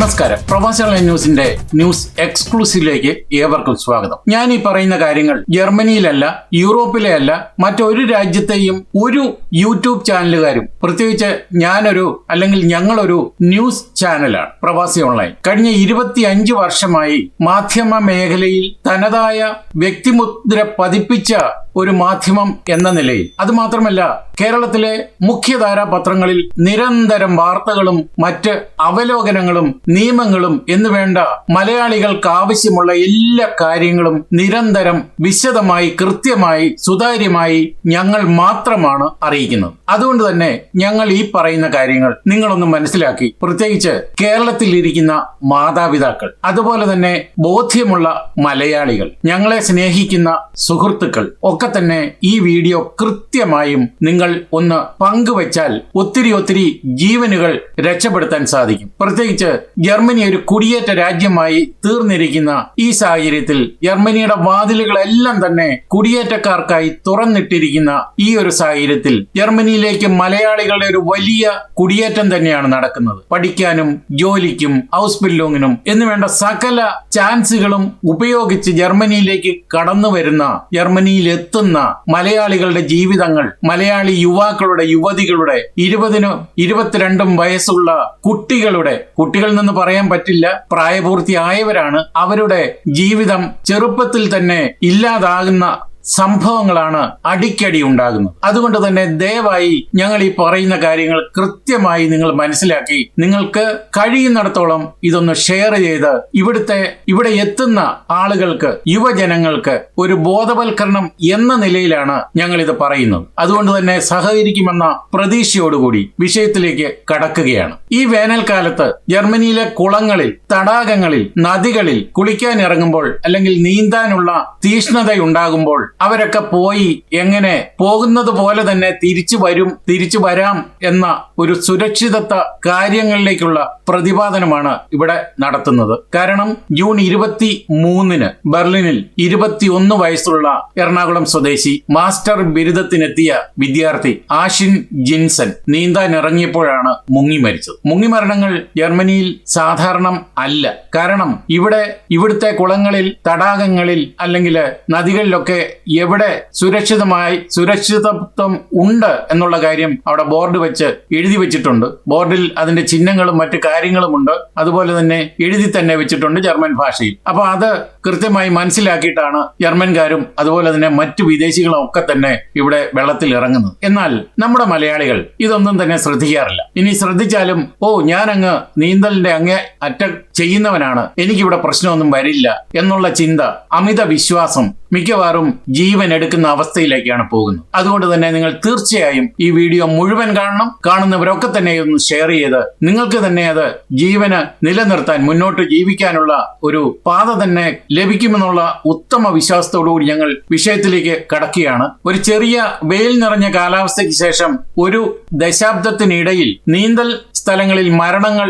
നമസ്കാരം. പ്രവാസി ഓൺലൈൻ ന്യൂസിന്റെ ന്യൂസ് എക്സ്ക്ലൂസീവിലേക്ക് ഏവർക്കും സ്വാഗതം. ഞാൻ ഈ പറയുന്ന കാര്യങ്ങൾ ജർമ്മനിയിലല്ല യൂറോപ്പിലെ അല്ല മറ്റൊരു രാജ്യത്തെയും ഒരു യൂട്യൂബ് ചാനലുകാരും പ്രത്യേകിച്ച് ഞാനൊരു അല്ലെങ്കിൽ ഞങ്ങളൊരു ന്യൂസ് ചാനലാണ് പ്രവാസി ഓൺലൈൻ. കഴിഞ്ഞ ഇരുപത്തിയഞ്ച് വർഷമായി മാധ്യമ മേഖലയിൽ തനതായ വ്യക്തിമുദ്ര പതിപ്പിച്ച ഒരു മാധ്യമം എന്ന നിലയിൽ. അത് മാത്രമല്ല കേരളത്തിലെ മുഖ്യധാരാ പത്രങ്ങളിൽ നിരന്തരം വാർത്തകളും മറ്റ് അവലോകനങ്ങളും നിയമങ്ങളും എന്ന് വേണ്ട മലയാളികൾക്ക് ആവശ്യമുള്ള എല്ലാ കാര്യങ്ങളും നിരന്തരം വിശദമായി കൃത്യമായി സുതാര്യമായി ഞങ്ങൾ മാത്രമാണ് അറിയിക്കുന്നത്. അതുകൊണ്ട് തന്നെ ഞങ്ങൾ ഈ പറയുന്ന കാര്യങ്ങൾ നിങ്ങളൊന്ന് മനസ്സിലാക്കി. പ്രത്യേകിച്ച് കേരളത്തിൽ ഇരിക്കുന്ന മാതാപിതാക്കൾ അതുപോലെ തന്നെ ബോധ്യമുള്ള മലയാളികൾ ഞങ്ങളെ സ്നേഹിക്കുന്ന സുഹൃത്തുക്കൾ ഒക്കെ തന്നെ ഈ വീഡിയോ കൃത്യമായും നിങ്ങൾ ഒന്ന് പങ്കുവച്ചാൽ ഒത്തിരി ഒത്തിരി ജീവനുകൾ രക്ഷപ്പെടുത്താൻ സാധിക്കും. പ്രത്യേകിച്ച് ജർമ്മനി ഒരു കുടിയേറ്റ രാജ്യമായി തീർന്നിരിക്കുന്ന ഈ സാഹചര്യത്തിൽ ജർമ്മനിയുടെ വാതിലുകളെല്ലാം തന്നെ കുടിയേറ്റക്കാർക്കായി തുറന്നിട്ടിരിക്കുന്ന ഈ ഒരു സാഹചര്യത്തിൽ ജർമ്മനിയിലേക്ക് മലയാളികളുടെ ഒരു വലിയ കുടിയേറ്റം തന്നെയാണ് നടക്കുന്നത്. പഠിക്കാനും ജോലിക്കും ഹൗസ് ബില്ലോങ്ങിനും എന്ന് വേണ്ട സകല ചാൻസുകളും ഉപയോഗിച്ച് ജർമ്മനിയിലേക്ക് കടന്നു വരുന്ന ജർമ്മനിയിൽ എത്തുന്ന മലയാളികളുടെ ജീവിതങ്ങൾ മലയാളി യുവാക്കളുടെ യുവതികളുടെ ഇരുപതിനും ഇരുപത്തിരണ്ടും വയസ്സുള്ള കുട്ടികളുടെ കുട്ടികൾ നിന്ന് പറയാൻ പറ്റില്ല പ്രായപൂർത്തിയായവരാണ് അവരുടെ ജീവിതം ചെറുപ്പത്തിൽ തന്നെ ഇല്ലാതാകുന്ന സംഭവങ്ങളാണ് അടിക്കടി ഉണ്ടാകുന്നത്. അതുകൊണ്ട് തന്നെ ദയവായി ഞങ്ങൾ ഈ പറയുന്ന കാര്യങ്ങൾ കൃത്യമായി നിങ്ങൾ മനസ്സിലാക്കി നിങ്ങൾക്ക് കഴിയുന്നിടത്തോളം ഇതൊന്ന് ഷെയർ ചെയ്ത് ഇവിടുത്തെ ഇവിടെ എത്തുന്ന ആളുകൾക്ക് യുവജനങ്ങൾക്ക് ഒരു ബോധവൽക്കരണം എന്ന നിലയിലാണ് ഞങ്ങൾ ഇത് പറയുന്നത്. അതുകൊണ്ട് തന്നെ സഹകരിക്കുമെന്ന പ്രതീക്ഷയോടുകൂടി വിഷയത്തിലേക്ക് കടക്കുകയാണ്. ഈ വേനൽക്കാലത്ത് ജർമ്മനിയിലെ കുളങ്ങളിൽ തടാകങ്ങളിൽ നദികളിൽ കുളിക്കാൻ ഇറങ്ങുമ്പോൾ അല്ലെങ്കിൽ നീന്താനുള്ള തീഷ്ണതയുണ്ടാകുമ്പോൾ അവരൊക്കെ പോയി എങ്ങനെ പോകുന്നത് പോലെ തന്നെ തിരിച്ചു വരും തിരിച്ചു വരാം എന്ന ഒരു സുരക്ഷിതത്വ കാര്യങ്ങളിലേക്കുള്ള പ്രതിപാദനമാണ് ഇവിടെ നടത്തുന്നത്. കാരണം ജൂൺ ഇരുപത്തി മൂന്നിന് ബെർലിനിൽ ഇരുപത്തിയൊന്ന് വയസ്സുള്ള എറണാകുളം സ്വദേശി മാസ്റ്റർ ബിരുദത്തിനെത്തിയ വിദ്യാർത്ഥി ആഷിൻ ജിൻസൺ നീന്താൻ ഇറങ്ങിയപ്പോഴാണ് മുങ്ങി മരിച്ചത്. മുങ്ങി മരണങ്ങൾ ജർമ്മനിയിൽ സാധാരണം അല്ല. കാരണം ഇവിടെ ഇവിടുത്തെ കുളങ്ങളിൽ തടാകങ്ങളിൽ അല്ലെങ്കിൽ നദികളിലൊക്കെ എവിടെ സുരക്ഷിതമായി സുരക്ഷിതത്വം ഉണ്ട് എന്നുള്ള കാര്യം അവിടെ ബോർഡ് വെച്ച് എഴുതി വെച്ചിട്ടുണ്ട്. ബോർഡിൽ അതിന്റെ ചിഹ്നങ്ങളും മറ്റു കാര്യങ്ങളുമുണ്ട് അതുപോലെ തന്നെ എഴുതി തന്നെ വെച്ചിട്ടുണ്ട് ജർമ്മൻ ഭാഷയിൽ. അപ്പൊ അത് കൃത്യമായി മനസ്സിലാക്കിയിട്ടാണ് ജർമ്മൻകാരും അതുപോലെ തന്നെ മറ്റു വിദേശികളും ഒക്കെ തന്നെ ഇവിടെ വെള്ളത്തിൽ ഇറങ്ങുന്നത്. എന്നാൽ നമ്മുടെ മലയാളികൾ ഇതൊന്നും തന്നെ ശ്രദ്ധിക്കാറില്ല. ഇനി ശ്രദ്ധിച്ചാലും ഓ ഞാൻ അങ്ങ് നീന്തലിന്റെ അങ്ങേ അറ്റ ചെയ്യുന്നവനാണ്. എനിക്കിവിടെ പ്രശ്നമൊന്നും വരില്ല എന്നുള്ള ചിന്ത അമിത വിശ്വാസം മിക്കവാറും ജീവൻ എടുക്കുന്ന അവസ്ഥയിലേക്കാണ് പോകുന്നത്. അതുകൊണ്ട് തന്നെ നിങ്ങൾ തീർച്ചയായും ഈ വീഡിയോ മുഴുവൻ കാണണം. കാണുന്നവരൊക്കെ തന്നെ ഒന്ന് ഷെയർ ചെയ്ത് നിങ്ങൾക്ക് തന്നെ അത് ജീവന് നിലനിർത്താൻ മുന്നോട്ട് ജീവിക്കാനുള്ള ഒരു പാത തന്നെ ലഭിക്കുമെന്നുള്ള ഉത്തമ വിശ്വാസത്തോടുകൂടി ഞങ്ങൾ വിഷയത്തിലേക്ക് കടക്കുകയാണ്. ഒരു ചെറിയ വെയിൽ നിറഞ്ഞ കാലാവസ്ഥയ്ക്ക് ശേഷം ഒരു ദശാബ്ദത്തിനിടയിൽ നീന്തൽ സ്ഥലങ്ങളിൽ മരണങ്ങൾ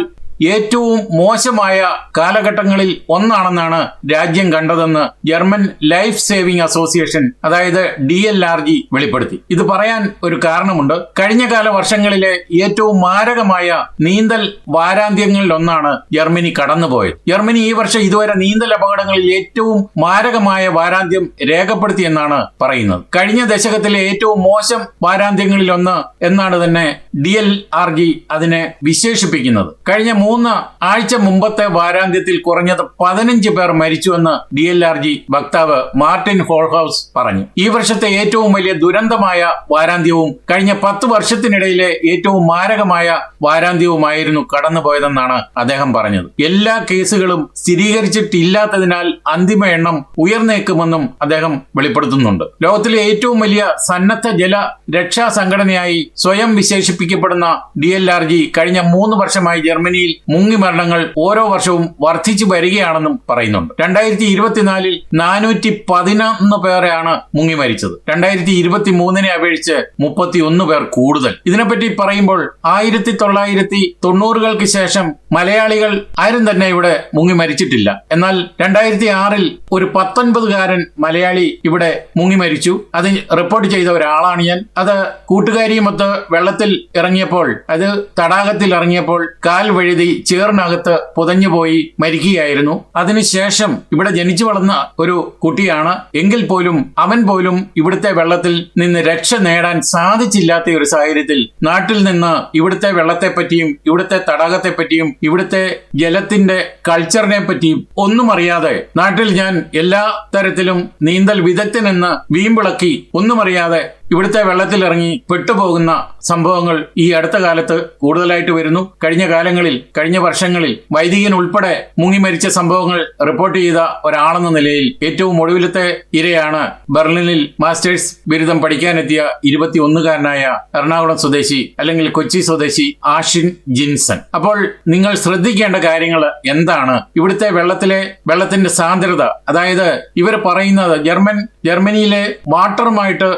ഏറ്റവും മോശമായ കാലഘട്ടങ്ങളിൽ ഒന്നാണെന്നാണ് രാജ്യം കണ്ടതെന്ന് ജർമ്മൻ ലൈഫ് സേവിംഗ് അസോസിയേഷൻ അതായത് ഡി എൽ ആർ ജി വെളിപ്പെടുത്തി. ഇത് പറയാൻ ഒരു കാരണമുണ്ട്. കഴിഞ്ഞ കാല വർഷങ്ങളിലെ ഏറ്റവും മാരകമായ നീന്തൽ വാരാന്ത്യങ്ങളിൽ ഒന്നാണ് ജർമ്മനി കടന്നുപോയത്. ജർമ്മനി ഈ വർഷം ഇതുവരെ നീന്തൽ അപകടങ്ങളിൽ ഏറ്റവും മാരകമായ വാരാന്ത്യം രേഖപ്പെടുത്തിയെന്നാണ് പറയുന്നത്. കഴിഞ്ഞ ദശകത്തിലെ ഏറ്റവും മോശം വാരാന്ത്യങ്ങളിൽ ഒന്ന് എന്നാണ് തന്നെ ഡി എൽ ആർ ജി അതിനെ വിശേഷിപ്പിക്കുന്നത്. കഴിഞ്ഞ മൂന്ന് ആഴ്ച മുമ്പത്തെ വാരാന്ത്യത്തിൽ കുറഞ്ഞത് പതിനഞ്ച് പേർ മരിച്ചുവെന്ന് ഡി എൽ ആർ ജി വക്താവ് മാർട്ടിൻ ഹോൾഹൌസ് പറഞ്ഞു. ഈ വർഷത്തെ ഏറ്റവും വലിയ ദുരന്തമായ വാരാന്ത്യവും കഴിഞ്ഞ പത്ത് വർഷത്തിനിടയിലെ ഏറ്റവും മാരകമായ വാരാന്ത്യവുമായിരുന്നു കടന്നുപോയതെന്നാണ് അദ്ദേഹം പറഞ്ഞത്. എല്ലാ കേസുകളും സ്ഥിരീകരിച്ചിട്ടില്ലാത്തതിനാൽ അന്തിമ എണ്ണം ഉയർന്നേക്കുമെന്നും അദ്ദേഹം വെളിപ്പെടുത്തുന്നുണ്ട്. ലോകത്തിലെ ഏറ്റവും വലിയ സന്നദ്ധ ജല രക്ഷാ സംഘടനയായി സ്വയം വിശേഷിപ്പിക്കപ്പെടുന്ന ഡി എൽ ആർ ജി കഴിഞ്ഞ മൂന്ന് വർഷമായി ജർമ്മനിയിൽ മുങ്ങി മരണങ്ങൾ ഓരോ വർഷവും വർദ്ധിച്ചു വരികയാണെന്നും പറയുന്നുണ്ട്. രണ്ടായിരത്തി ഇരുപത്തിനാലിൽ നാനൂറ്റി പതിനൊന്ന് പേരെയാണ് മുങ്ങി മരിച്ചത്. രണ്ടായിരത്തി ഇരുപത്തി മൂന്നിനെ അപേക്ഷിച്ച് മുപ്പത്തി ഒന്ന് പേർ കൂടുതൽ. ഇതിനെപ്പറ്റി പറയുമ്പോൾ ആയിരത്തി തൊള്ളായിരത്തി തൊണ്ണൂറുകൾക്ക് ശേഷം മലയാളികൾ ആരും തന്നെ ഇവിടെ മുങ്ങി മരിച്ചിട്ടില്ല. എന്നാൽ രണ്ടായിരത്തി ആറിൽ ഒരു പത്തൊൻപതുകാരൻ മലയാളി ഇവിടെ മുങ്ങി മരിച്ചു. അത് റിപ്പോർട്ട് ചെയ്ത ഒരാളാണ് ഞാൻ. അത് കൂട്ടുകാരിയുമൊത്ത് വെള്ളത്തിൽ ഇറങ്ങിയപ്പോൾ അത് തടാകത്തിൽ ഇറങ്ങിയപ്പോൾ കാൽ വഴുതി ചേറിനകത്ത് പുതഞ്ഞുപോയി മരിക്കുകയായിരുന്നു. അതിനുശേഷം ഇവിടെ ജനിച്ചു വളർന്ന ഒരു കുട്ടിയാണ്. എങ്കിൽ പോലും അവൻ പോലും ഇവിടുത്തെ വെള്ളത്തിൽ നിന്ന് രക്ഷ നേടാൻ സാധിച്ചില്ലാത്ത ഒരു സാഹചര്യത്തിൽ നാട്ടിൽ നിന്ന് ഇവിടുത്തെ വെള്ളത്തെ പറ്റിയും ഇവിടുത്തെ തടാകത്തെ പറ്റിയും ഇവിടുത്തെ ജലത്തിന്റെ കൾച്ചറിനെ പറ്റിയും ഒന്നും അറിയാതെ നാട്ടിൽ ഞാൻ എല്ലാ തരത്തിലും നീന്തൽ വിദഗ്ധനെന്ന് വീമ്പിളക്കി ഒന്നും അറിയാതെ ഇവിടുത്തെ വെള്ളത്തിലിറങ്ങി പെട്ടുപോകുന്ന സംഭവങ്ങൾ ഈ അടുത്ത കാലത്ത് കൂടുതലായിട്ട് വരുന്നു. കഴിഞ്ഞ കാലങ്ങളിൽ കഴിഞ്ഞ വർഷങ്ങളിൽ വൈദികൻ ഉൾപ്പെടെ മുങ്ങി മരിച്ച സംഭവങ്ങൾ റിപ്പോർട്ട് ചെയ്ത ഒരാളെന്ന നിലയിൽ ഏറ്റവും ഒടുവിലത്തെ ഇരയാണ് ബെർലിനിൽ മാസ്റ്റേഴ്സ് ബിരുദം പഠിക്കാനെത്തിയ ഇരുപത്തിയൊന്നുകാരനായ എറണാകുളം സ്വദേശി അല്ലെങ്കിൽ കൊച്ചി സ്വദേശി ആഷിൻ ജിൻസൺ. അപ്പോൾ നിങ്ങൾ ശ്രദ്ധിക്കേണ്ട കാര്യങ്ങൾ എന്താണ്? ഇവിടുത്തെ വെള്ളത്തിലെ വെള്ളത്തിന്റെ സാന്ദ്രത അതായത് ഇവർ പറയുന്നത് ജർമ്മൻ ജർമ്മനിയിലെ വാട്ടറുമായിട്ട്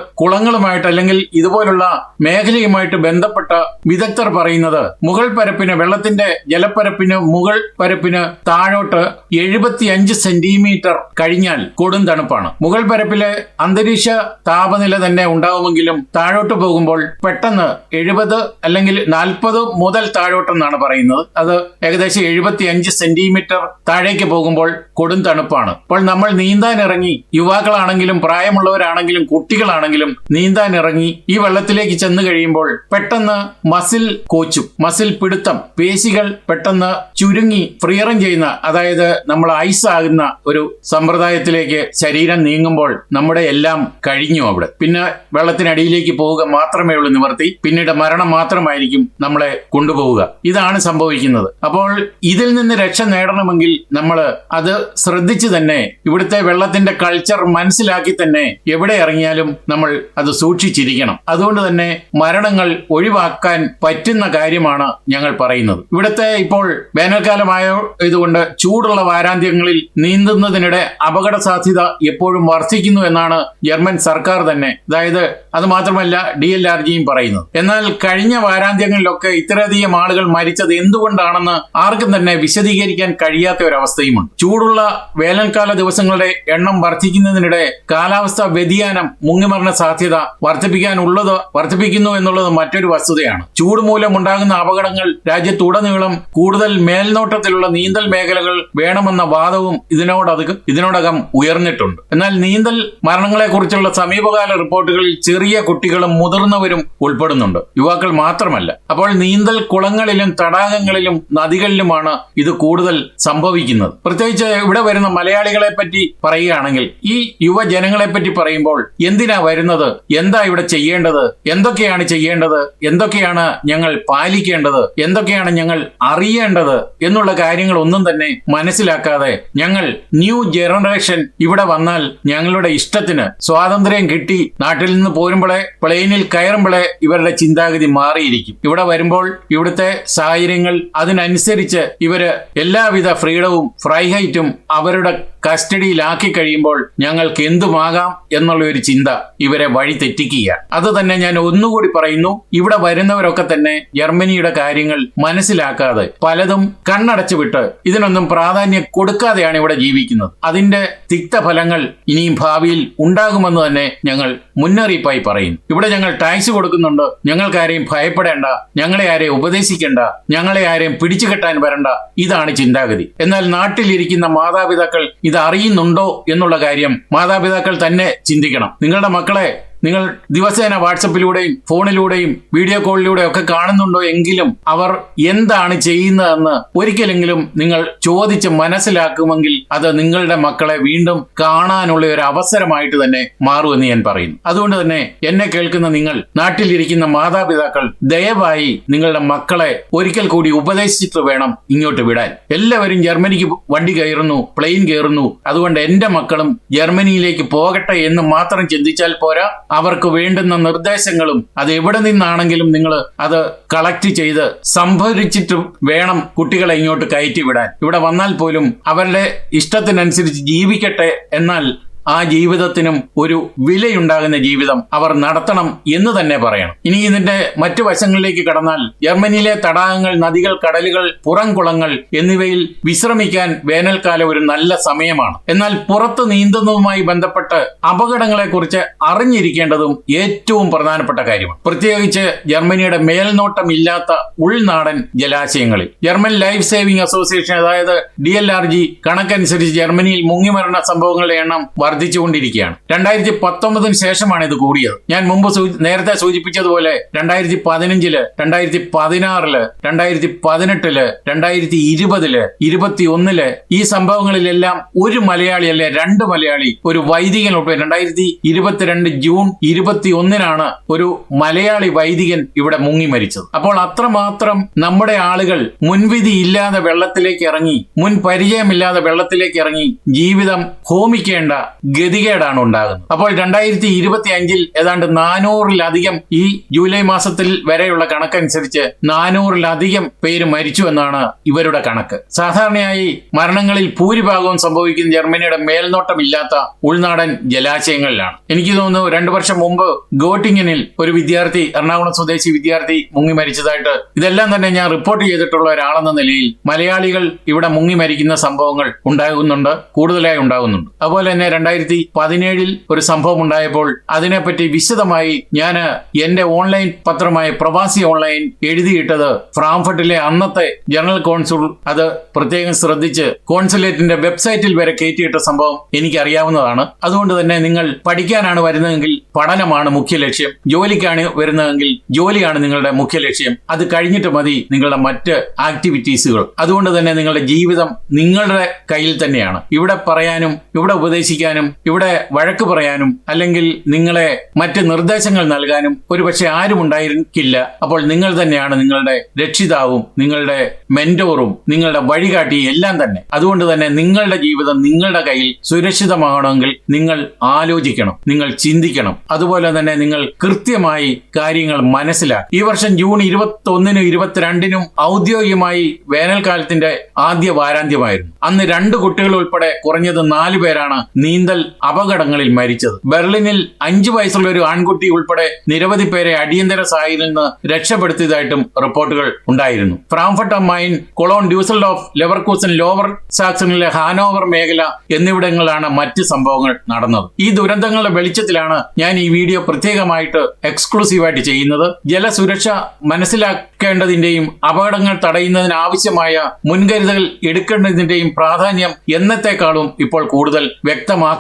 കുളങ്ങളുമായിട്ട് അല്ലെങ്കിൽ ഇതുപോലുള്ള മേഖലയുമായിട്ട് ബന്ധപ്പെട്ട വിദഗ്ധർ പറയുന്നത് മുകൾ പരപ്പിന് വെള്ളത്തിന്റെ ജലപ്പരപ്പിന് മുകൾ പരപ്പിന് താഴോട്ട് എഴുപത്തിയഞ്ച് സെന്റിമീറ്റർ കഴിഞ്ഞാൽ കൊടും തണുപ്പാണ്. മുകൾ പരപ്പിലെ അന്തരീക്ഷ താപനില തന്നെ ഉണ്ടാവുമെങ്കിലും താഴോട്ട് പോകുമ്പോൾ പെട്ടെന്ന് എഴുപത് അല്ലെങ്കിൽ നാൽപ്പത് മുതൽ താഴോട്ടെന്നാണ് പറയുന്നത്. അത് ഏകദേശം എഴുപത്തിയഞ്ച് സെന്റിമീറ്റർ താഴേക്ക് പോകുമ്പോൾ കൊടും തണുപ്പാണ്. അപ്പോൾ നമ്മൾ നീന്താൻ ഇറങ്ങി യുവാക്കളാണെങ്കിലും പ്രായമുള്ളവരാണെങ്കിലും കുട്ടികളാണെങ്കിലും നീന്താൻ ഇറങ്ങി ഈ വെള്ളത്തിലേക്ക് ചെന്ന് കഴിയുമ്പോൾ പെട്ടെന്ന് മസിൽ കോച്ചും മസിൽ പിടുത്തം പേശികൾ പെട്ടെന്ന് ചുരുങ്ങി ഫ്രീറം ചെയ്യുന്ന അതായത് നമ്മൾ ഐസ് ആകുന്ന ഒരു സമ്പ്രദായത്തിലേക്ക് ശരീരം നീങ്ങുമ്പോൾ നമ്മുടെ എല്ലാം കഴിഞ്ഞു അവിടെ. പിന്നെ വെള്ളത്തിനടിയിലേക്ക് പോവുക മാത്രമേ ഉള്ളൂ നിവർത്തി. പിന്നീട് മരണം മാത്രമായിരിക്കും നമ്മളെ കൊണ്ടുപോവുക. ഇതാണ് സംഭവിക്കുന്നത്. അപ്പോൾ ഇതിൽ നിന്ന് രക്ഷ നേടണമെങ്കിൽ നമ്മൾ അത് ശ്രദ്ധിച്ചു തന്നെ ഇവിടുത്തെ വെള്ളത്തിന്റെ കൾച്ചർ മനസ്സിലാക്കി തന്നെ എവിടെ ഇറങ്ങിയാലും നമ്മൾ അത് സൂക്ഷിച്ചിരിക്കണം. അതുകൊണ്ട് തന്നെ മരണങ്ങൾ ഒഴിവാക്കാൻ പറ്റുന്ന കാര്യമാണ് ഞങ്ങൾ പറയുന്നത്. ഇവിടുത്തെ ഇപ്പോൾ വേനൽക്കാലമായ ഇതുകൊണ്ട് ചൂടുള്ള വാരാന്ത്യങ്ങളിൽ നീന്തുന്നതിനിടെ അപകട സാധ്യത എപ്പോഴും വർദ്ധിക്കുന്നു എന്നാണ് ജർമ്മൻ സർക്കാർ തന്നെ അതായത് അത് മാത്രമല്ല ഡി എൽ ആർ ജിയും പറയുന്നത്. എന്നാൽ കഴിഞ്ഞ വാരാന്ത്യങ്ങളിലൊക്കെ ഇത്രയധികം ആളുകൾ മരിച്ചത് എന്തുകൊണ്ടാണെന്ന് ആർക്കും തന്നെ വിശദീകരിക്കാൻ കഴിയാത്ത ഒരു അവസ്ഥയുമുണ്ട് ചൂടുള്ള വേനൽക്കാല ദിവസങ്ങളുടെ എണ്ണം വർദ്ധിക്കുന്നതിനിടെ കാലാവസ്ഥ വ്യതിയാനം മുങ്ങിമരണ സാധ്യത വർദ്ധിപ്പിക്കാനുള്ളത് വർദ്ധിപ്പിക്കുന്നു എന്നുള്ളത് മറ്റൊരു വസ്തുതയാണ്. ചൂട് മൂലം ഉണ്ടാകുന്ന അപകടങ്ങൾ രാജ്യത്തുടനീളം കൂടുതൽ മേൽനോട്ടത്തിലുള്ള നീന്തൽ മേഖലകൾ വേണമെന്ന വാദവും ഇതിനോടകം ഇതിനോടകം ഉയർന്നിട്ടുണ്ട്. എന്നാൽ നീന്തൽ മരണങ്ങളെക്കുറിച്ചുള്ള സമീപകാല റിപ്പോർട്ടുകളിൽ ചെറിയ കുട്ടികളും മുതിർന്നവരും ഉൾപ്പെടുന്നുണ്ട്. യുവാക്കൾ മാത്രമല്ല അപ്പോൾ നീന്തൽ കുളങ്ങളിലും തടാകങ്ങളിലും നദികളിലുമാണ് ഇത് കൂടുതൽ സംഭവിക്കുന്നത്. പ്രത്യേകിച്ച് ഇവിടെ വരുന്ന മലയാളികളെ പറ്റി പറയുകയാണെങ്കിൽ ഈ യുവജനങ്ങളെ പറ്റി പറയുമ്പോൾ എന്തിനാ വരുന്നത് എന്താ ഇവിടെ ചെയ്യേണ്ടത്? എന്തൊക്കെയാണ് ചെയ്യേണ്ടത്? എന്തൊക്കെയാണ് ഞങ്ങൾ പാലിക്കേണ്ടത്? എന്തൊക്കെയാണ് ഞങ്ങൾ അറിയേണ്ടത്? എന്നുള്ള കാര്യങ്ങൾ ഒന്നും തന്നെ മനസ്സിലാക്കാതെ ഞങ്ങൾ ന്യൂ ജനറേഷൻ ഇവിടെ വന്നാൽ ഞങ്ങളുടെ ഇഷ്ടത്തിന് സ്വാതന്ത്ര്യം കിട്ടി നാട്ടിൽ നിന്ന് പോരുമ്പോഴേ പ്ലെയിനിൽ കയറുമ്പോഴേ ഇവരുടെ ചിന്താഗതി മാറിയിരിക്കും. ഇവിടെ വരുമ്പോൾ ഇവിടുത്തെ സാഹചര്യങ്ങൾ അതിനനുസരിച്ച് ഇവർ എല്ലാവിധ ഫ്രീഡവും ഫ്രൈഹൈറ്റും അവരുടെ കസ്റ്റഡിയിലാക്കി കഴിയുമ്പോൾ ഞങ്ങൾക്ക് എന്തുമാകാം എന്നുള്ള ഒരു ചിന്ത ഇവരെ വഴി തെറ്റിക്കുക. അത് തന്നെ ഞാൻ ഒന്നുകൂടി പറയുന്നു ഇവിടെ വരുന്നവരൊക്കെ തന്നെ ജർമ്മനിയുടെ കാര്യങ്ങൾ മനസ്സിലാക്കാതെ പലതും കണ്ണടച്ചു വിട്ട് ഇതിനൊന്നും പ്രാധാന്യം കൊടുക്കാതെയാണ് ഇവിടെ ജീവിക്കുന്നത്. അതിന്റെ തിക്തഫലങ്ങൾ ഇനിയും ഭാവിയിൽ ഉണ്ടാകുമെന്ന് തന്നെ ഞങ്ങൾ മുന്നറിയിപ്പായി പറയും ഇവിടെ ഞങ്ങൾ ടാക്സ് കൊടുക്കുന്നുണ്ട്. ഞങ്ങൾക്ക് ആരെയും ഭയപ്പെടേണ്ട ഞങ്ങളെ ആരെയും ഉപദേശിക്കേണ്ട ഞങ്ങളെ ആരെയും പിടിച്ചു കെട്ടാൻ വരണ്ട ഇതാണ് ചിന്താഗതി. എന്നാൽ നാട്ടിലിരിക്കുന്ന മാതാപിതാക്കൾ ഇത് അറിയുന്നുണ്ടോ എന്നുള്ള കാര്യം മാതാപിതാക്കൾ തന്നെ ചിന്തിക്കണം. നിങ്ങളുടെ മക്കളെ നിങ്ങൾ ദിവസേന വാട്സപ്പിലൂടെയും ഫോണിലൂടെയും വീഡിയോ കോളിലൂടെയും ഒക്കെ കാണുന്നുണ്ടോ എങ്കിലും അവർ എന്താണ് ചെയ്യുന്നതെന്ന് ഒരിക്കലെങ്കിലും നിങ്ങൾ ചോദിച്ച് മനസ്സിലാക്കുമെങ്കിൽ അത് നിങ്ങളുടെ മക്കളെ വീണ്ടും കാണാനുള്ള ഒരു അവസരമായിട്ട് തന്നെ മാറുമെന്ന് ഞാൻ പറയുന്നു. അതുകൊണ്ട് തന്നെ എന്നെ കേൾക്കുന്ന നിങ്ങൾ നാട്ടിലിരിക്കുന്ന മാതാപിതാക്കൾ ദയവായി നിങ്ങളുടെ മക്കളെ ഒരിക്കൽ കൂടി ഉപദേശിച്ചിട്ട് വേണം ഇങ്ങോട്ട് വിടാൻ. എല്ലാവരും ജർമ്മനിക്ക് വണ്ടി കയറുന്നു പ്ലെയിൻ കയറുന്നു. അതുകൊണ്ട് എന്റെ മക്കളും ജർമ്മനിയിലേക്ക് പോകട്ടെ എന്ന് മാത്രം ചിന്തിച്ചാൽ പോരാ. അവർക്ക് വേണ്ടുന്ന നിർദ്ദേശങ്ങളും അത് എവിടെ നിന്നാണെങ്കിലും നിങ്ങൾ അത് കളക്ട് ചെയ്ത് സംഭരിച്ചിട്ട് വേണം കുട്ടികളെ ഇങ്ങോട്ട് കയറ്റി വിടാൻ. ഇവിടെ വന്നാൽ പോലും അവരുടെ ഇഷ്ടത്തിനനുസരിച്ച് ജീവിക്കട്ടെ എന്നാൽ ആ ജീവിതത്തിനും ഒരു വിലയുണ്ടാകുന്ന ജീവിതം അവർ നടത്തണം എന്ന് തന്നെ പറയണം. ഇനി ഇതിന്റെ മറ്റു വശങ്ങളിലേക്ക് കടന്നാൽ ജർമ്മനിയിലെ തടാകങ്ങൾ നദികൾ കടലുകൾ പുറംകുളങ്ങൾ എന്നിവയിൽ വിശ്രമിക്കാൻ വേനൽക്കാലം ഒരു നല്ല സമയമാണ്. എന്നാൽ പുറത്ത് നീന്തുന്നതുമായി ബന്ധപ്പെട്ട് അപകടങ്ങളെക്കുറിച്ച് അറിഞ്ഞിരിക്കേണ്ടതും ഏറ്റവും പ്രധാനപ്പെട്ട കാര്യമാണ്. പ്രത്യേകിച്ച് ജർമ്മനിയുടെ മേൽനോട്ടം ഇല്ലാത്ത ഉൾനാടൻ ജലാശയങ്ങളിൽ. ജർമ്മൻ ലൈഫ് സേവിംഗ് അസോസിയേഷൻ അതായത് ഡി കണക്കനുസരിച്ച് ജർമ്മനിയിൽ മുങ്ങിമരണ സംഭവങ്ങളുടെ എണ്ണം വർദ്ധിച്ചുകൊണ്ടിരിക്കുകയാണ്. രണ്ടായിരത്തി പത്തൊമ്പതിന് ശേഷമാണ് ഇത് കൂടിയത്. ഞാൻ മുമ്പ് നേരത്തെ സൂചിപ്പിച്ചതുപോലെ രണ്ടായിരത്തി പതിനഞ്ചിൽ രണ്ടായിരത്തി പതിനാറിൽ രണ്ടായിരത്തി പതിനെട്ടിൽ രണ്ടായിരത്തി ഇരുപതിൽ ഇരുപത്തി ഒന്നിൽ ഈ സംഭവങ്ങളിലെല്ലാം ഒരു മലയാളി അല്ലെ രണ്ട് മലയാളി ഒരു വൈദികൻ ഉൾപ്പെടെ രണ്ടായിരത്തി ഇരുപത്തിരണ്ട് ജൂൺ ഇരുപത്തി ഒന്നിനാണ് ഒരു മലയാളി വൈദികൻ ഇവിടെ മുങ്ങി മരിച്ചത്. അപ്പോൾ അത്രമാത്രം നമ്മുടെ ആളുകൾ മുൻവിധി ഇല്ലാതെ വെള്ളത്തിലേക്ക് ഇറങ്ങി മുൻ പരിചയമില്ലാതെ വെള്ളത്തിലേക്ക് ഇറങ്ങി ജീവിതം ഹോമിക്കേണ്ട ഗതികേടാണ് ഉണ്ടാകുന്നത്. അപ്പോൾ രണ്ടായിരത്തി ഇരുപത്തി അഞ്ചിൽ ഏതാണ്ട് നാനൂറിലധികം ഈ ജൂലൈ മാസത്തിൽ വരെയുള്ള കണക്കനുസരിച്ച് നാനൂറിലധികം പേര് മരിച്ചു എന്നാണ് ഇവരുടെ കണക്ക്. സാധാരണയായി മരണങ്ങളിൽ ഭൂരിഭാഗവും സംഭവിക്കുന്ന ജർമ്മനിയുടെ മേൽനോട്ടമില്ലാത്ത ഉൾനാടൻ ജലാശയങ്ങളിലാണ്. എനിക്ക് തോന്നുന്നു രണ്ടു വർഷം മുമ്പ് ഗോട്ടിങ്ങനിൽ ഒരു വിദ്യാർത്ഥി എറണാകുളം സ്വദേശി വിദ്യാർത്ഥി മുങ്ങി മരിച്ചതായിട്ട് ഇതെല്ലാം തന്നെ ഞാൻ റിപ്പോർട്ട് ചെയ്തിട്ടുള്ള ഒരാളെന്ന നിലയിൽ മലയാളികൾ ഇവിടെ മുങ്ങി മരിക്കുന്ന സംഭവങ്ങൾ ഉണ്ടാകുന്നുണ്ട് കൂടുതലായി ഉണ്ടാകുന്നുണ്ട്. അതുപോലെ തന്നെ രണ്ടായിരത്തി പതിനേഴിൽ ഒരു സംഭവം ഉണ്ടായപ്പോൾ അതിനെപ്പറ്റി വിശദമായി ഞാൻ എന്റെ ഓൺലൈൻ പത്രമായ പ്രവാസി ഓൺലൈൻ എഴുതിയിട്ടത് ഫ്രാങ്ക്ഫർട്ടിലെ അന്നത്തെ ജനറൽ കോൺസുൾ അത് പ്രത്യേകം ശ്രദ്ധിച്ച് കോൺസുലേറ്റിന്റെ വെബ്സൈറ്റിൽ വരെ കയറ്റിയിട്ട സംഭവം എനിക്ക് അറിയാവുന്നതാണ് അതുകൊണ്ട് തന്നെ നിങ്ങൾ പഠിക്കാനാണ് വരുന്നതെങ്കിൽ പഠനമാണ് മുഖ്യ ലക്ഷ്യം. ജോലിക്കാണ് വരുന്നതെങ്കിൽ ജോലിയാണ് നിങ്ങളുടെ മുഖ്യ ലക്ഷ്യം. അത് കഴിഞ്ഞിട്ട് മതി നിങ്ങളുടെ മറ്റ് ആക്ടിവിറ്റീസുകൾ. അതുകൊണ്ട് തന്നെ നിങ്ങളുടെ ജീവിതം നിങ്ങളുടെ കയ്യിൽ തന്നെയാണ്. ഇവിടെ പറയാനും ഇവിടെ ഉപദേശിക്കാനും ഇവിടെ വഴക്ക് പറയാനും അല്ലെങ്കിൽ നിങ്ങളെ മറ്റ് നിർദ്ദേശങ്ങൾ നൽകാനും ഒരുപക്ഷെ ആരും ഉണ്ടായിരിക്കില്ല. അപ്പോൾ നിങ്ങൾ തന്നെയാണ് നിങ്ങളുടെ രക്ഷിതാവും നിങ്ങളുടെ മെന്റോറും നിങ്ങളുടെ വഴികാട്ടിയും എല്ലാം തന്നെ. അതുകൊണ്ട് തന്നെ നിങ്ങളുടെ ജീവിതം നിങ്ങളുടെ കയ്യിൽ സുരക്ഷിതമാകണമെങ്കിൽ നിങ്ങൾ ആലോചിക്കണം നിങ്ങൾ ചിന്തിക്കണം. അതുപോലെ തന്നെ നിങ്ങൾ കൃത്യമായി കാര്യങ്ങൾ മനസ്സിലാക്കും. ഈ വർഷം ജൂൺ ഇരുപത്തി ഒന്നിനും ഇരുപത്തിരണ്ടിനും ഔദ്യോഗികമായി വേനൽക്കാലത്തിന്റെ ആദ്യ വാരാന്ത്യമായിരുന്നു. അന്ന് രണ്ട് കുട്ടികൾ ഉൾപ്പെടെ കുറഞ്ഞത് നാല് പേരാണ് നീന്തൽ അപകടങ്ങളിൽ മരിച്ചത്. ബെർലിനിൽ അഞ്ചു വയസ്സുള്ള ഒരു ആൺകുട്ടി ഉൾപ്പെടെ നിരവധി പേരെ അടിയന്തര സാഹചര്യത്തിൽ നിന്ന് രക്ഷപ്പെടുത്തിയതായിട്ടും റിപ്പോർട്ടുകൾ ഉണ്ടായിരുന്നു. Frankfurt Main Cologne Dusseldorf Leverkusen Lower സാക്സണിലെ Hanover മേഖല എന്നിവിടങ്ങളിലാണ് മറ്റ് സംഭവങ്ങൾ നടന്നത്. ഈ ദുരന്തങ്ങളുടെ വെളിച്ചത്തിലാണ് ഞാൻ ഈ വീഡിയോ പ്രത്യേകമായിട്ട് എക്സ്ക്ലൂസീവായിട്ട് ചെയ്യുന്നത്. ജലസുരക്ഷ മനസ്സിലാക്കേണ്ടതിന്റെയും അപകടങ്ങൾ തടയുന്നതിന് ആവശ്യമായ മുൻകരുതൽ എടുക്കേണ്ടതിന്റെയും പ്രാധാന്യം എന്നത്തെക്കാളും ഇപ്പോൾ കൂടുതൽ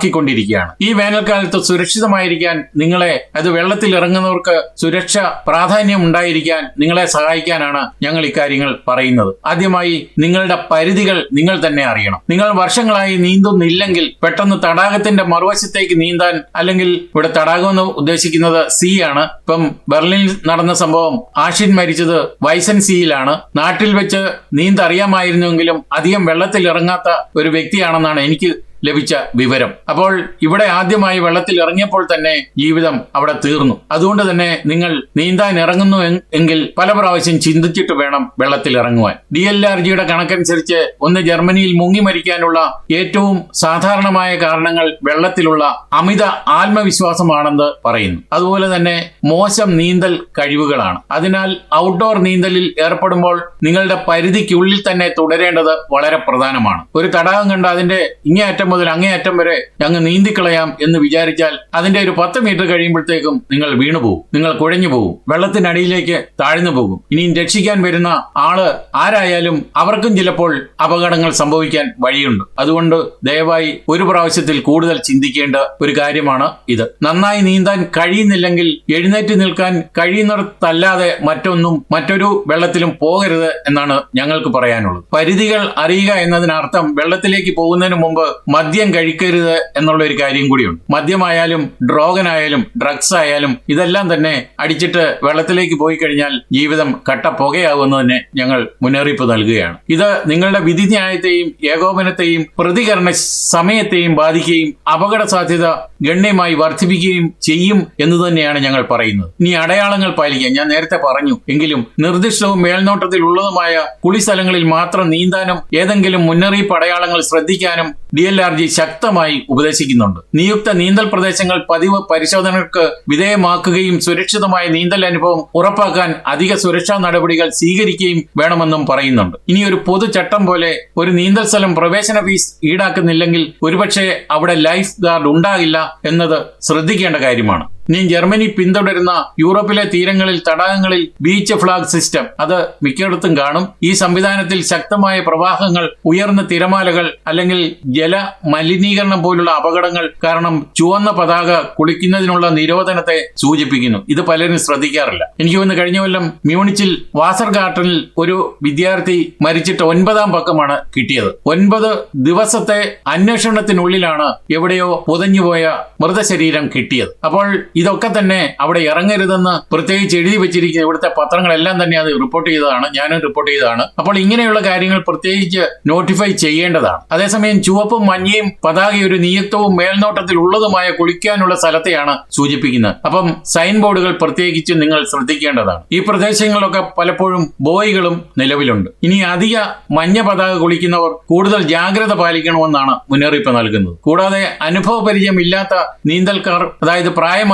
വ്യക്തമാക്കിക്കൊണ്ടിരിക്കുകയാണ് ഈ വേനൽക്കാലത്ത് സുരക്ഷിതമായിരിക്കാൻ നിങ്ങളെ അത് വെള്ളത്തിൽ ഇറങ്ങുന്നവർക്ക് സുരക്ഷ പ്രാധാന്യം ഉണ്ടായിരിക്കാൻ നിങ്ങളെ സഹായിക്കാനാണ് ഞങ്ങൾ ഇക്കാര്യങ്ങൾ പറയുന്നത്. ആദ്യമായി നിങ്ങളുടെ പരിധികൾ നിങ്ങൾ തന്നെ അറിയണം. നിങ്ങൾ വർഷങ്ങളായി നീന്തുന്നില്ലെങ്കിൽ പെട്ടെന്ന് തടാകത്തിന്റെ മറുവശത്തേക്ക് നീന്താൻ അല്ലെങ്കിൽ ഇവിടെ തടാകം എന്ന് ഉദ്ദേശിക്കുന്നത് സി ആണ്. ഇപ്പം ബെർലിനിൽ നടന്ന സംഭവം ആഷിൻ മരിച്ചത് വൈസൻ സിയിലാണ്. നാട്ടിൽ വെച്ച് നീന്തറിയാമായിരുന്നുവെങ്കിലും അധികം വെള്ളത്തിൽ ഇറങ്ങാത്ത ഒരു വ്യക്തിയാണെന്നാണ് എനിക്ക് ലഭിച്ച വിവരം. അപ്പോൾ ഇവിടെ ആദ്യമായി വെള്ളത്തിൽ ഇറങ്ങിയപ്പോൾ തന്നെ ജീവിതം അവിടെ തീർന്നു. അതുകൊണ്ട് തന്നെ നിങ്ങൾ നീന്താൻ ഇറങ്ങുന്നു എങ്കിൽ പല പ്രാവശ്യം ചിന്തിച്ചിട്ട് വേണം വെള്ളത്തിൽ ഇറങ്ങുവാൻ. ഡി എൽ ആർ ജിയുടെ കണക്കനുസരിച്ച് ഒന്ന് ജർമ്മനിയിൽ മുങ്ങി മരിക്കാനുള്ള ഏറ്റവും സാധാരണമായ കാരണങ്ങൾ വെള്ളത്തിലുള്ള അമിത ആത്മവിശ്വാസമാണെന്ന് പറയുന്നു. അതുപോലെ തന്നെ മോശം നീന്തൽ കഴിവുകളാണ്. അതിനാൽ ഔട്ട്ഡോർ നീന്തലിൽ ഏർപ്പെടുമ്പോൾ നിങ്ങളുടെ പരിധിക്കുള്ളിൽ തന്നെ തുടരേണ്ടത് വളരെ പ്രധാനമാണ്. ഒരു തടാകം കണ്ട് അതിന്റെ ഇങ്ങേയറ്റം മുതൽ അങ്ങേയറ്റം വരെ അങ്ങ് നീന്തിക്കളയാം എന്ന് വിചാരിച്ചാൽ അതിന്റെ ഒരു പത്ത് മീറ്റർ കഴിയുമ്പോഴത്തേക്കും നിങ്ങൾ വീണുപോകും നിങ്ങൾ കുഴഞ്ഞു പോകും വെള്ളത്തിനടിയിലേക്ക് താഴ്ന്നു പോകും. ഇനിയും രക്ഷിക്കാൻ വരുന്ന ആൾ ആരായാലും അവർക്കും ചിലപ്പോൾ അപകടങ്ങൾ സംഭവിക്കാൻ വഴിയുണ്ട്. അതുകൊണ്ട് ദയവായി ഒരു പ്രാവശ്യത്തിൽ കൂടുതൽ ചിന്തിക്കേണ്ട ഒരു കാര്യമാണ് ഇത്. നന്നായി നീന്താൻ കഴിയുന്നില്ലെങ്കിൽ എഴുന്നേറ്റ് നിൽക്കാൻ കഴിയുന്നിടത്തല്ലാതെ മറ്റൊന്നും മറ്റൊരു വെള്ളത്തിലും പോകരുത് എന്നാണ് ഞങ്ങൾക്ക് പറയാനുള്ളത്. പരിധികൾ അറിയുക എന്നതിനർത്ഥം വെള്ളത്തിലേക്ക് പോകുന്നതിന് മുമ്പ് മദ്യം കഴിക്കരുത് എന്നുള്ള ഒരു കാര്യം കൂടിയുണ്ട്. മദ്യമായാലും ഡ്രോഗനായാലും ഡ്രഗ്സ് ആയാലും ഇതെല്ലാം തന്നെ അടിച്ചിട്ട് വെള്ളത്തിലേക്ക് പോയി കഴിഞ്ഞാൽ ജീവിതം കട്ട പുകയാകുമെന്ന് തന്നെ ഞങ്ങൾ മുന്നറിയിപ്പ് നൽകുകയാണ്. ഇത് നിങ്ങളുടെ വിധി വിധിന്യായത്തെയും ഏകോപനത്തെയും പ്രതികരണ സമയത്തെയും ബാധിക്കുകയും അപകട സാധ്യത ഗണ്യമായി വർദ്ധിപ്പിക്കുകയും ചെയ്യും എന്ന് തന്നെയാണ് ഞങ്ങൾ പറയുന്നത്. ഇനി അടയാളങ്ങൾ പാലിക്കാൻ ഞാൻ നേരത്തെ പറഞ്ഞു. എങ്കിലും നിർദ്ദിഷ്ടവും മേൽനോട്ടത്തിലുള്ളതുമായ കുളിസ്ഥലങ്ങളിൽ മാത്രം നീന്താനും ഏതെങ്കിലും മുന്നറിയിപ്പ് അടയാളങ്ങൾ ശ്രദ്ധിക്കാനും ഡി എൽ ആർ ജി ശക്തമായി ഉപദേശിക്കുന്നുണ്ട്. നിയുക്ത നീന്തൽ പ്രദേശങ്ങൾ പതിവ് പരിശോധനകൾക്ക് വിധേയമാക്കുകയും സുരക്ഷിതമായ നീന്തൽ അനുഭവം ഉറപ്പാക്കാൻ അധിക സുരക്ഷാ നടപടികൾ സ്വീകരിക്കുകയും വേണമെന്നും പറയുന്നുണ്ട്. ഇനി ഒരു പൊതു ചട്ടം പോലെ ഒരു നീന്തൽ സ്ഥലം പ്രവേശന ഫീസ് ഈടാക്കുന്നില്ലെങ്കിൽ ഒരുപക്ഷെ അവിടെ ലൈഫ് ഗാർഡ് ഉണ്ടാകില്ല എന്നത് ശ്രദ്ധിക്കേണ്ട കാര്യമാണ്. ഇനി ജർമ്മനി പിന്തുടരുന്ന യൂറോപ്പിലെ തീരങ്ങളിൽ തടാകങ്ങളിൽ ബീച്ച് ഫ്ലാഗ് സിസ്റ്റം അത് മിക്കയിടത്തും കാണും. ഈ സംവിധാനത്തിൽ ശക്തമായ പ്രവാഹങ്ങൾ ഉയർന്ന തിരമാലകൾ അല്ലെങ്കിൽ ജല മലിനീകരണം പോലുള്ള അപകടങ്ങൾ കാരണം ചുവന്ന പതാക കുളിക്കുന്നതിനുള്ള നിരോധനത്തെ സൂചിപ്പിക്കുന്നു. ഇത് പലരും ശ്രദ്ധിക്കാറില്ല. എനിക്ക് ഒന്ന് കഴിഞ്ഞ കൊല്ലം മ്യൂണിച്ചിൽ വാസർ ഗാർട്ടനിൽ ഒരു വിദ്യാർത്ഥി മരിച്ചിട്ട് ഒൻപതാം പക്കമാണ് കിട്ടിയത്. ഒൻപത് ദിവസത്തെ അന്വേഷണത്തിനുള്ളിലാണ് എവിടെയോ പുതഞ്ഞുപോയ മൃതശരീരം കിട്ടിയത്. അപ്പോൾ ഇതൊക്കെ തന്നെ അവിടെ ഇറങ്ങരുതെന്ന് പ്രത്യേകിച്ച് എഴുതി വെച്ചിരിക്കുന്ന ഇവിടുത്തെ പത്രങ്ങളെല്ലാം തന്നെ അത് റിപ്പോർട്ട് ചെയ്തതാണ് ഞാനും റിപ്പോർട്ട് ചെയ്തതാണ്. അപ്പോൾ ഇങ്ങനെയുള്ള കാര്യങ്ങൾ പ്രത്യേകിച്ച് നോട്ടിഫൈ ചെയ്യേണ്ടതാണ്. അതേസമയം ചുവപ്പും മഞ്ഞയും പതാക ഒരു നിയുക്തവും മേൽനോട്ടത്തിൽ ഉള്ളതുമായ കുളിക്കാനുള്ള സ്ഥലത്തെയാണ് സൂചിപ്പിക്കുന്നത്. അപ്പം സൈൻ ബോർഡുകൾ പ്രത്യേകിച്ച് നിങ്ങൾ ശ്രദ്ധിക്കേണ്ടതാണ്. ഈ പ്രദേശങ്ങളിലൊക്കെ പലപ്പോഴും ബോയികളും നിലവിലുണ്ട്. ഇനി അധിക മഞ്ഞ പതാക കുളിക്കുന്നവർ കൂടുതൽ ജാഗ്രത പാലിക്കണമെന്നാണ് മുന്നറിയിപ്പ് നൽകുന്നത്. കൂടാതെ അനുഭവ പരിചയമില്ലാത്ത നീന്തൽക്കാർ അതായത്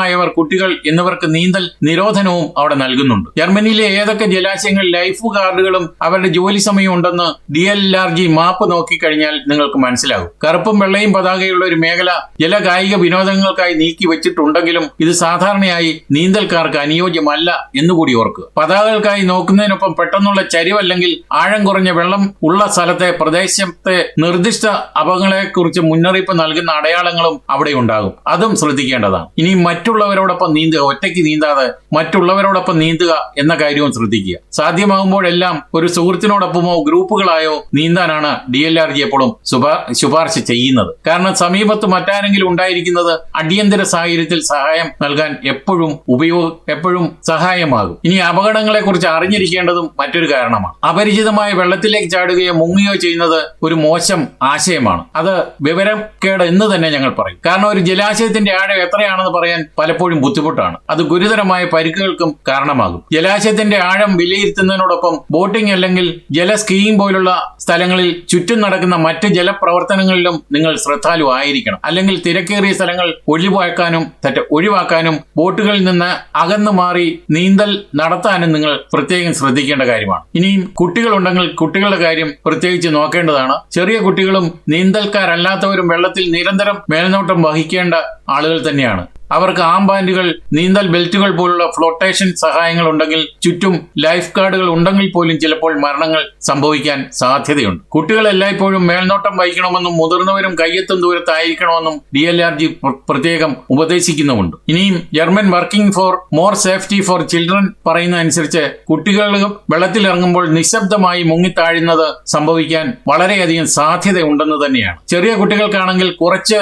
പ്രായമായവർ കുട്ടികൾ എന്നിവർക്ക് നീന്തൽ നിരോധനവും അവിടെ നൽകുന്നുണ്ട്. ജർമ്മനിയിലെ ഏതൊക്കെ ജലാശയങ്ങൾ ലൈഫ് ഗാർഡുകളും അവരുടെ ജോലി സമയം ഉണ്ടെന്ന് D L R G map നോക്കിക്കഴിഞ്ഞാൽ നിങ്ങൾക്ക് മനസ്സിലാകും. കറുപ്പും വെള്ളയും പതാകയുള്ള ഒരു മേഖല ജല കായിക വിനോദങ്ങൾക്കായി നീക്കി വെച്ചിട്ടുണ്ടെങ്കിലും ഇത് സാധാരണയായി നീന്തൽക്കാർക്ക് അനുയോജ്യമല്ല എന്നുകൂടി ഓർക്കുക. പതാകകൾക്കായി നോക്കുന്നതിനൊപ്പം പെട്ടെന്നുള്ള ചരിവല്ലെങ്കിൽ ആഴം കുറഞ്ഞ വെള്ളം ഉള്ള സ്ഥലത്തെ പ്രദേശത്തെ നിർദ്ദിഷ്ട അപകടങ്ങളെക്കുറിച്ച് മുന്നറിയിപ്പ് നൽകുന്ന അടയാളങ്ങളും അവിടെ ഉണ്ടാകും. അതും ശ്രദ്ധിക്കേണ്ടതാണ്. ഇനി മറ്റുള്ളവരോടൊപ്പം നീന്തുക ഒറ്റയ്ക്ക് നീന്താതെ മറ്റുള്ളവരോടൊപ്പം നീന്തുക എന്ന കാര്യവും ശ്രദ്ധിക്കുക. സാധ്യമാകുമ്പോഴെല്ലാം ഒരു സുഹൃത്തിനോടൊപ്പമോ ഗ്രൂപ്പുകളായോ നീന്താനാണ് ഡി എൽ ആർ ജി എപ്പോഴും ശുപാർശ ചെയ്യുന്നത്. കാരണം സമീപത്ത് മറ്റാരെങ്കിലും ഉണ്ടായിരിക്കുന്നത് അടിയന്തര സാഹചര്യത്തിൽ സഹായം നൽകാൻ എപ്പോഴും ഉപയോഗ എപ്പോഴും സഹായമാകും. ഇനി അപകടങ്ങളെ കുറിച്ച് അറിഞ്ഞിരിക്കേണ്ടതും മറ്റൊരു കാരണമാണ്. അപരിചിതമായ വെള്ളത്തിലേക്ക് ചാടുകയോ മുങ്ങുകയോ ചെയ്യുന്നത് ഒരു മോശം ആശയമാണ്. അത് വിവരക്കേട് എന്ന് തന്നെ ഞങ്ങൾ പറയും. കാരണം ഒരു ജലാശയത്തിന്റെ ആഴം എത്രയാണെന്ന് പറയാൻ പലപ്പോഴും ബുദ്ധിമുട്ടാണ്. അത് ഗുരുതരമായ പരിക്കുകൾക്കും കാരണമാകും. ജലാശയത്തിന്റെ ആഴം വിലയിരുത്തുന്നതിനോടൊപ്പം ബോട്ടിംഗ് അല്ലെങ്കിൽ ജല സ്കീയിങ് പോലുള്ള സ്ഥലങ്ങളിൽ ചുറ്റും നടക്കുന്ന മറ്റ് ജലപ്രവർത്തനങ്ങളിലും നിങ്ങൾ ശ്രദ്ധാലു ആയിരിക്കണം. അല്ലെങ്കിൽ തിരക്കേറിയ സ്ഥലങ്ങൾ ഒഴിവാക്കാനും തെറ്റ ഒഴിവാക്കാനും ബോട്ടുകളിൽ നിന്ന് അകന്നു മാറി നീന്തൽ നടത്താനും നിങ്ങൾ പ്രത്യേകം ശ്രദ്ധിക്കേണ്ട കാര്യമാണ്. ഇനിയും കുട്ടികളുണ്ടെങ്കിൽ കുട്ടികളുടെ കാര്യം പ്രത്യേകിച്ച് നോക്കേണ്ടതാണ്. ചെറിയ കുട്ടികളും നീന്തൽക്കാരല്ലാത്തവരും വെള്ളത്തിൽ നിരന്തരം മേൽനോട്ടം വഹിക്കേണ്ട ആളുകൾ തന്നെയാണ്. അവർക്ക് ആംബാൻഡുകൾ നീന്തൽ ബെൽറ്റുകൾ പോലുള്ള ഫ്ലോട്ടേഷൻ സഹായങ്ങൾ ഉണ്ടെങ്കിൽ ചുറ്റും ലൈഫ് ഗാർഡുകൾ ഉണ്ടെങ്കിൽ പോലും ചിലപ്പോൾ മരണങ്ങൾ സംഭവിക്കാൻ സാധ്യതയുണ്ട്. കുട്ടികൾ എല്ലായ്പ്പോഴും മേൽനോട്ടം വഹിക്കണമെന്നും മുതിർന്നവരും കയ്യെത്തും ദൂരത്തായിരിക്കണമെന്നും ഡി എൽ ആർ ജി പ്രത്യേകം ഉപദേശിക്കുന്നുമുണ്ട്. ഇനിയും German working for more safety for children പറയുന്ന അനുസരിച്ച് കുട്ടികൾ വെള്ളത്തിലിറങ്ങുമ്പോൾ നിശബ്ദമായി മുങ്ങിത്താഴുന്നത് സംഭവിക്കാൻ വളരെയധികം സാധ്യതയുണ്ടെന്ന് തന്നെയാണ്. ചെറിയ കുട്ടികൾക്കാണെങ്കിൽ കുറച്ച്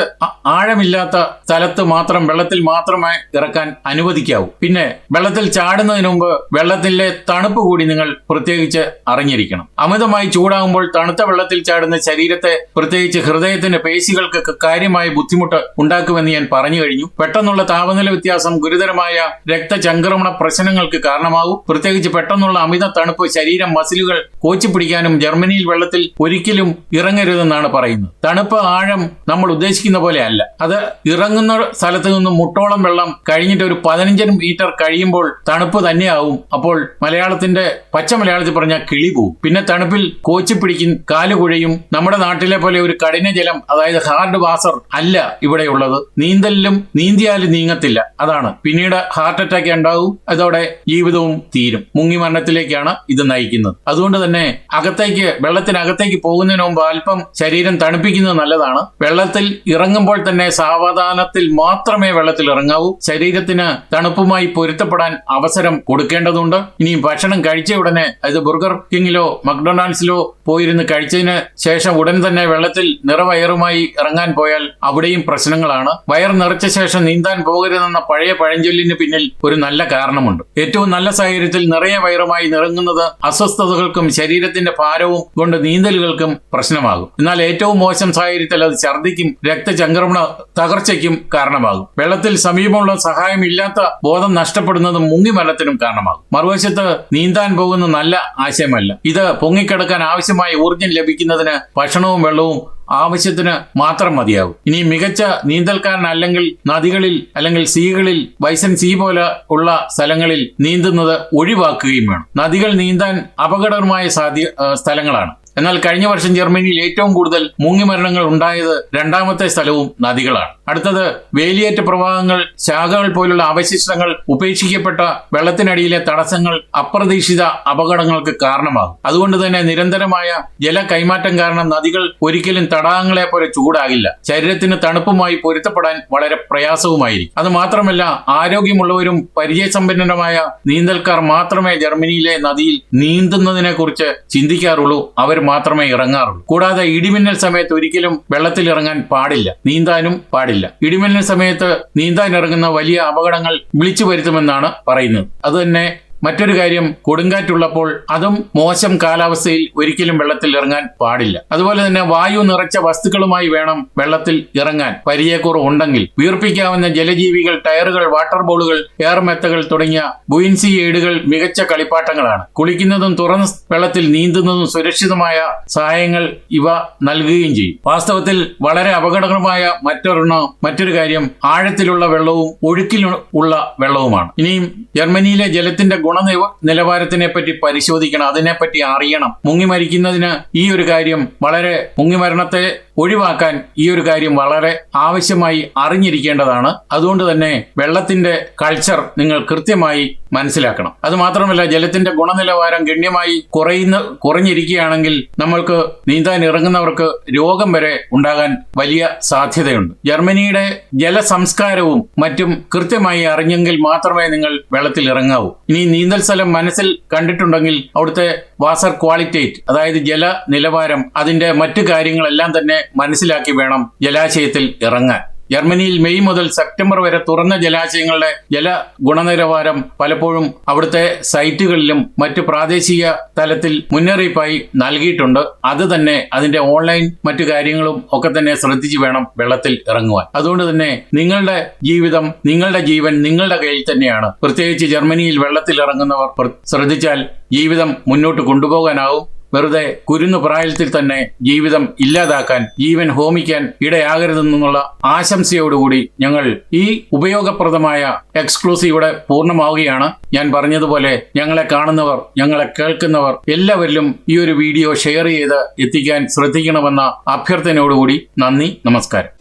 ആഴമില്ലാത്ത സ്ഥലത്ത് മാത്രം വെള്ളത്തിൽ മാത്രമേ ഇറക്കാൻ അനുവദിക്കാവൂ. പിന്നെ വെള്ളത്തിൽ ചാടുന്നതിന് മുമ്പ് വെള്ളത്തിലെ തണുപ്പ് കൂടി നിങ്ങൾ പ്രത്യേകിച്ച് അറിഞ്ഞിരിക്കണം. അമിതമായി ചൂടാകുമ്പോൾ തണുത്ത വെള്ളത്തിൽ ചാടുന്ന ശരീരത്തെ പ്രത്യേകിച്ച് ഹൃദയത്തിന്റെ പേശികൾക്കൊക്കെ കാര്യമായ ബുദ്ധിമുട്ട് ഉണ്ടാക്കുമെന്ന് ഞാൻ പറഞ്ഞു കഴിഞ്ഞു. പെട്ടെന്നുള്ള താപനില വ്യത്യാസം ഗുരുതരമായ രക്തചംക്രമണ പ്രശ്നങ്ങൾക്ക് കാരണമാകും പ്രത്യേകിച്ച് പെട്ടെന്നുള്ള അമിത തണുപ്പ് ശരീരം മസിലുകൾ കോച്ചിപ്പിടിക്കാനും ജർമ്മനിയിൽ വെള്ളത്തിൽ ഒരിക്കലും ഇറങ്ങരുതെന്നാണ് പറയുന്നത്. തണുപ്പ് ആഴം നമ്മൾ ഉദ്ദേശിക്കുന്ന പോലെ അല്ല. അത് ഇറങ്ങുന്ന സ്ഥലത്ത് നിന്നും മുട്ടോളം വെള്ളം കഴിഞ്ഞിട്ട് ഒരു പതിനഞ്ച് മീറ്റർ കഴിയുമ്പോൾ തണുപ്പ് തന്നെയാവും. അപ്പോൾ മലയാളത്തിന്റെ പച്ച മലയാളത്തിൽ പറഞ്ഞാൽ കിളി പോവും. പിന്നെ തണുപ്പിൽ കോച്ചിപ്പിടിക്കും കാൽ കുഴയും. നമ്മുടെ നാട്ടിലെ പോലെ ഒരു കഠിന ജലം അതായത് ഹാർഡ് വാസർ അല്ല ഇവിടെയുള്ളത്. നീന്തലിലും നീന്തിയാലും നീങ്ങത്തില്ല. അതാണ്. പിന്നീട് ഹാർട്ട് അറ്റാക്ക് ഉണ്ടാവും. അതോടെ ജീവിതവും തീരും. മുങ്ങി മരണത്തിലേക്കാണ് ഇത് നയിക്കുന്നത്. അതുകൊണ്ട് തന്നെ അകത്തേക്ക് വെള്ളത്തിനകത്തേക്ക് പോകുന്നതിന് മുമ്പ് അല്പം ശരീരം തണുപ്പിക്കുന്നത് നല്ലതാണ്. വെള്ളത്തിൽ ഇറങ്ങുമ്പോൾ തന്നെ സാവധാനത്തിൽ മാത്രമേ വെള്ളത്തിൽ ഇറങ്ങാവൂ ശരീരത്തിന് തണുപ്പുമായി പൊരുത്തപ്പെടാൻ അവസരം കൊടുക്കേണ്ടതുണ്ട്. ഇനി ഭക്ഷണം കഴിച്ച ഉടനെ അത് ബർഗർ കിങ്ങിലോ മക്ഡൊണാൾഡ്സിലോ പോയിരുന്ന് കഴിച്ചതിന് ശേഷം ഉടൻ തന്നെ വെള്ളത്തിൽ നിറവയറുമായി ഇറങ്ങാൻ പോയാൽ അവിടെയും പ്രശ്നങ്ങളാണ്. വയർ നിറച്ച ശേഷം നീന്താൻ പോകരുതെന്ന പഴയ പഴഞ്ചൊല്ലിന് പിന്നിൽ ഒരു നല്ല കാരണമുണ്ട്. ഏറ്റവും നല്ല സാഹചര്യത്തിൽ നിറയെ വയറുമായി നിറങ്ങുന്നത് അസ്വസ്ഥതകൾക്കും ശരീരത്തിന്റെ ഭാരവും കൊണ്ട് നീന്തലുകൾക്കും പ്രശ്നമാകും. എന്നാൽ ഏറ്റവും മോശം സാഹചര്യത്തിൽ അത് ഛർദിക്കും രക്തചംക്രമണ തകർച്ചയ്ക്കും കാരണമാകും. വെള്ളത്തിൽ സമീപമുള്ള സഹായമില്ലാത്ത ബോധം നഷ്ടപ്പെടുന്നത് മുങ്ങിമരണത്തിനും കാരണമാകും. മറുവശത്ത് നീന്താൻ പോകുന്ന നല്ല ആശയമല്ല. ഇത് പൊങ്ങിക്കിടക്കാൻ ആവശ്യമായ ഊർജം ലഭിക്കുന്നതിന് ഭക്ഷണവും വെള്ളവും ആവശ്യത്തിന് മാത്രം മതിയാവും ഇനി മികച്ച നീന്തൽക്കാരനല്ലെങ്കിൽ നദികളിൽ അല്ലെങ്കിൽ സീകളിൽ ബൈസൺ സീ പോലെ ഉള്ള സ്ഥലങ്ങളിൽ നീന്തുന്നത് ഒഴിവാക്കുകയും വേണം. നദികൾ നീന്താൻ അപകടകരമായ സാധ്യ സ്ഥലങ്ങളാണ്. എന്നാൽ കഴിഞ്ഞ വർഷം ജർമ്മനിയിൽ ഏറ്റവും കൂടുതൽ മുങ്ങിമരണങ്ങൾ ഉണ്ടായത് രണ്ടാമത്തെ സ്ഥലവും നദികളാണ്. അടുത്തത് വേലിയേറ്റ പ്രവാഹങ്ങൾ ശാഖകൾ പോലുള്ള അവശിഷ്ടങ്ങൾ ഉപേക്ഷിക്കപ്പെട്ട വെള്ളത്തിനടിയിലെ തടസ്സങ്ങൾ അപ്രതീക്ഷിത അപകടങ്ങൾക്ക് കാരണമാകും. അതുകൊണ്ട് തന്നെ നിരന്തരമായ ജല കൈമാറ്റം കാരണം നദികൾ ഒരിക്കലും തടാകങ്ങളെ പോലെ ചൂടാകില്ല. ശരീരത്തിന് തണുപ്പുമായി പൊരുത്തപ്പെടാൻ വളരെ പ്രയാസവുമായിരിക്കും. അത് മാത്രമല്ല ആരോഗ്യമുള്ളവരും പരിചയസമ്പന്നരുമായ നീന്തൽക്കാർ മാത്രമേ ജർമ്മനിയിലെ നദിയിൽ നീന്തുന്നതിനെ കുറിച്ച് ചിന്തിക്കാറുള്ളൂ. അവർ മാത്രമേ ഇറങ്ങാറുള്ളൂ. കൂടാതെ ഇടിമിന്നൽ സമയത്ത് ഒരിക്കലും വെള്ളത്തിൽ ഇറങ്ങാൻ പാടില്ല. നീന്താനും പാടില്ല. ഇടിമിന്നൽ സമയത്ത് നീന്താൻ ഇറങ്ങുന്ന വലിയ അപകടങ്ങൾ വിളിച്ചു വരുത്തുമെന്നാണ് പറയുന്നത്. അതുതന്നെ മറ്റൊരു കാര്യം കൊടുങ്കാറ്റുള്ളപ്പോൾ അതും മോശം കാലാവസ്ഥയിൽ ഒരിക്കലും വെള്ളത്തിൽ ഇറങ്ങാൻ പാടില്ല. അതുപോലെ തന്നെ വായു നിറച്ച വസ്തുക്കളുമായി വേണം വെള്ളത്തിൽ ഇറങ്ങാൻ. പരിചയക്കുറവ് ഉണ്ടെങ്കിൽ വീർപ്പിക്കാവുന്ന ജലജീവികൾ ടയറുകൾ വാട്ടർ ബോളുകൾ എയർ മെത്തകൾ തുടങ്ങിയ ബുയിൻസി ഏടുകൾ മികച്ച കളിപ്പാട്ടങ്ങളാണ്. കുളിക്കുന്നതും തുറന്ന വെള്ളത്തിൽ നീന്തുന്നതും സുരക്ഷിതമായ സഹായങ്ങൾ ഇവ നൽകുകയും ചെയ്യും. വാസ്തവത്തിൽ വളരെ അപകടകരമായ മറ്റൊരെണ്ണം മറ്റൊരു കാര്യം ആഴത്തിലുള്ള വെള്ളവും ഒഴുക്കിൽ ഉള്ള വെള്ളവുമാണ്. ഇനിയും ജർമ്മനിയിലെ ജലത്തിന്റെ ഗുണനില നിലവാരത്തിനെ പറ്റി പരിശോധിക്കണം അതിനെപ്പറ്റി അറിയണം. മുങ്ങി മരിക്കുന്നതിന് ഈ ഒരു കാര്യം വളരെ മുങ്ങിമരണത്തെ ഒഴിവാക്കാൻ ഈ ഒരു കാര്യം വളരെ ആവശ്യമായി അറിഞ്ഞിരിക്കേണ്ടതാണ്. അതുകൊണ്ട് തന്നെ വെള്ളത്തിന്റെ കൾച്ചർ നിങ്ങൾ കൃത്യമായി മനസ്സിലാക്കണം. അത് മാത്രമല്ല ജലത്തിന്റെ ഗുണനിലവാരം ഗണ്യമായി കുറയുന്ന കുറഞ്ഞിരിക്കുകയാണെങ്കിൽ നമ്മൾക്ക് നീന്താൻ ഇറങ്ങുന്നവർക്ക് രോഗം വരെ ഉണ്ടാകാൻ വലിയ സാധ്യതയുണ്ട്. ജർമ്മനിയുടെ ജലസംസ്കാരവും മറ്റും കൃത്യമായി അറിഞ്ഞെങ്കിൽ മാത്രമേ നിങ്ങൾ വെള്ളത്തിൽ ഇറങ്ങാവൂ. ഇനി നീന്തൽ സ്ഥലം മനസ്സിൽ കണ്ടിട്ടുണ്ടെങ്കിൽ അവിടുത്തെ വാസർ ക്വാളിറ്റേറ്റ് അതായത് ജല നിലവാരം അതിന്റെ മറ്റു കാര്യങ്ങളെല്ലാം തന്നെ മനസ്സിലാക്കി വേണം ജലാശയത്തിൽ ഇറങ്ങാൻ. ജർമ്മനിയിൽ മെയ് മുതൽ സെപ്റ്റംബർ വരെ തുറന്ന ജലാശയങ്ങളുടെ ജല ഗുണനിലവാരം പലപ്പോഴും അവിടുത്തെ സൈറ്റുകളിലും മറ്റ് പ്രാദേശിക തലത്തിൽ മുന്നറിയിപ്പായി നൽകിയിട്ടുണ്ട്. അത് തന്നെ അതിന്റെ ഓൺലൈൻ മറ്റു കാര്യങ്ങളും ഒക്കെ തന്നെ ശ്രദ്ധിച്ചു വേണം വെള്ളത്തിൽ ഇറങ്ങുവാൻ. അതുകൊണ്ട് തന്നെ നിങ്ങളുടെ ജീവിതം നിങ്ങളുടെ ജീവൻ നിങ്ങളുടെ കയ്യിൽ തന്നെയാണ്. പ്രത്യേകിച്ച് ജർമ്മനിയിൽ വെള്ളത്തിൽ ഇറങ്ങുന്നവർ ശ്രദ്ധിച്ചാൽ ജീവിതം മുന്നോട്ട് കൊണ്ടുപോകാനാവും. വെറുതെ കുരുന്നു പ്രായത്തിൽ തന്നെ ജീവിതം ഇല്ലാതാക്കാൻ ജീവൻ ഹോമിക്കാൻ ഇടയാകരുതെന്നുള്ള ആശംസയോടുകൂടി ഞങ്ങൾ ഈ ഉപയോഗപ്രദമായ എക്സ്ക്ലൂസീവിടെ പൂർണമാവുകയാണ്. ഞാൻ പറഞ്ഞതുപോലെ ഞങ്ങളെ കാണുന്നവർ ഞങ്ങളെ കേൾക്കുന്നവർ എല്ലാവരിലും ഈ ഒരു വീഡിയോ ഷെയർ ചെയ്ത് എത്തിക്കാൻ ശ്രദ്ധിക്കണമെന്ന അഭ്യർത്ഥനയോടുകൂടി നന്ദി നമസ്കാരം.